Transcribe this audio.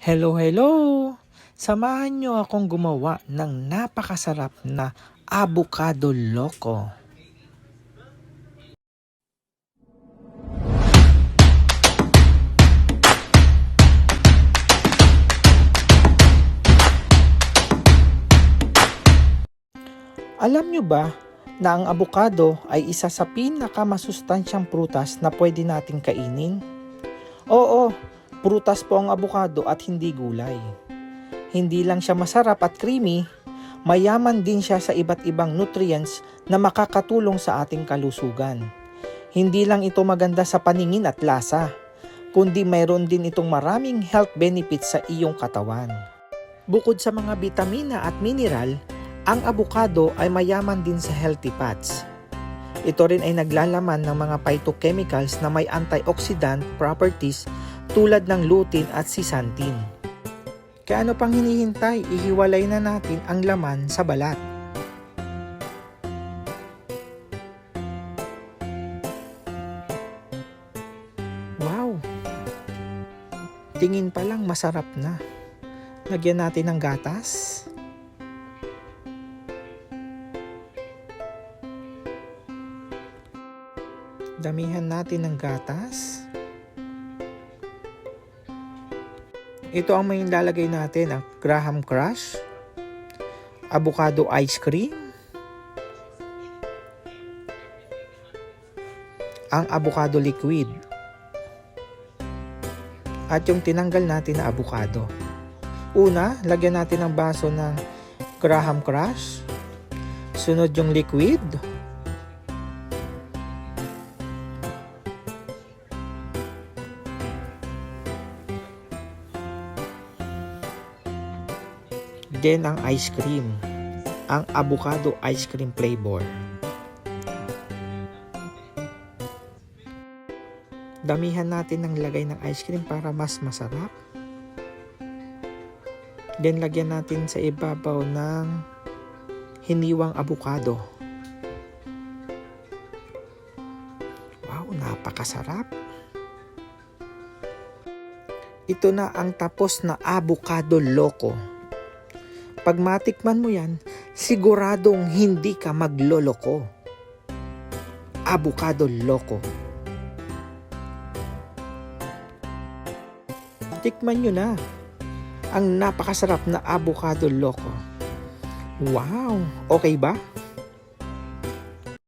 Hello, hello! Samahan nyo akong gumawa ng napakasarap na avocado loco. Alam nyo ba na ang avocado ay isa sa pinakamasustansyang prutas na pwede nating kainin? Oo, prutas po ang avocado at hindi gulay. Hindi lang siya masarap at creamy, mayaman din siya sa iba't ibang nutrients na makakatulong sa ating kalusugan. Hindi lang ito maganda sa paningin at lasa, kundi mayroon din itong maraming health benefits sa iyong katawan. Bukod sa mga bitamina at mineral, ang avocado ay mayaman din sa healthy fats. Ito rin ay naglalaman ng mga phytochemicals na may antioxidant properties tulad ng lutein at zeaxanthin. Kaya ano pang hinihintay, ihiwalay na natin ang laman sa balat. Wow! Tingin pa lang masarap na. Lagyan natin ng gatas. Damihan natin ng gatas. Ito ang may lalagay natin, ang Graham Crush, avocado ice cream, ang avocado liquid, at yung tinanggal natin na avocado. Una, lagyan natin ng baso ng Graham Crush, sunod yung liquid, Then ang ice cream, ang avocado ice cream flavor. Damihan natin ng lagay ng ice cream para mas masarap. Then lagyan natin sa ibabaw ng hiniwang avocado. Wow, napakasarap. Ito na ang tapos na avocado loco. Pag matikman mo yan, siguradong hindi ka magloloko. Avocado loco. Tikman nyo na ang napakasarap na avocado loco. Wow! Okay ba?